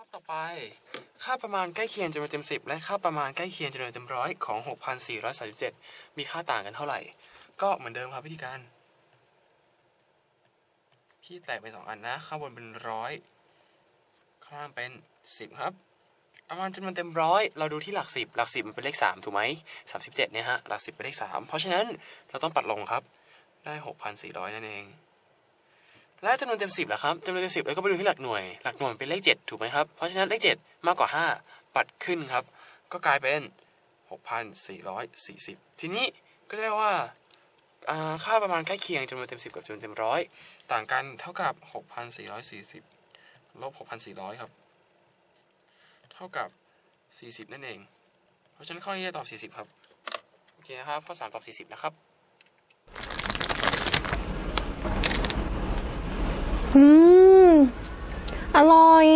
าพต่อไป ค่าประมาณใกล้เคียงจำนวนเต็ม 10 และค่าประมาณใกล้เคียงจำนวนเต็มร้อยของ 6,437 มีค่าต่างกันเท่าไหร่ ก็เหมือนเดิมครับวิธีการ พี่แตกเป็นสองอันนะ ข้างบนเป็นร้อยข้างล่างเป็น 10 ครับประมาณจำนวนเต็มร้อยเราดูที่หลักสิบหลักสิบมันเป็นเลขสามถูกไหมสามสิบเจ็ดเนี่ยฮะ หลักสิบเป็นเลขสามเพราะฉะนั้นเราต้องปัดลงครับ ได้หกพันสี่ร้อยนั่นเอง และจำนวนเต็มสิบล่ะครับจำนวนเต็มสิบเราก็ไปดูที่หลักหน่วย หลักหน่วยเป็นเลขเจ็ดถูกไหมครับ เพราะฉะนั้นเลขเจ็ดมากกว่าห้าปัดขึ้นครับ ก็กลายเป็นหกพันสี่ร้อยสี่สิบทีนี้ก็ได้ว่าค่าประมาณใกล้เคียงจำนวนเต็มสิบกับจำนวนเต็มร้อยต่างกันเท่ากับหกพันสี่ร้อยสี่สิบลบหกพันสี่ร้อยครับ เท่ากับ40นั่นเอง เพราะฉะนั้นข้อนี้จะตอบ40ครับ โอเคนะครับ ข้อ3ตอบ40นะครับ อืม อร่อย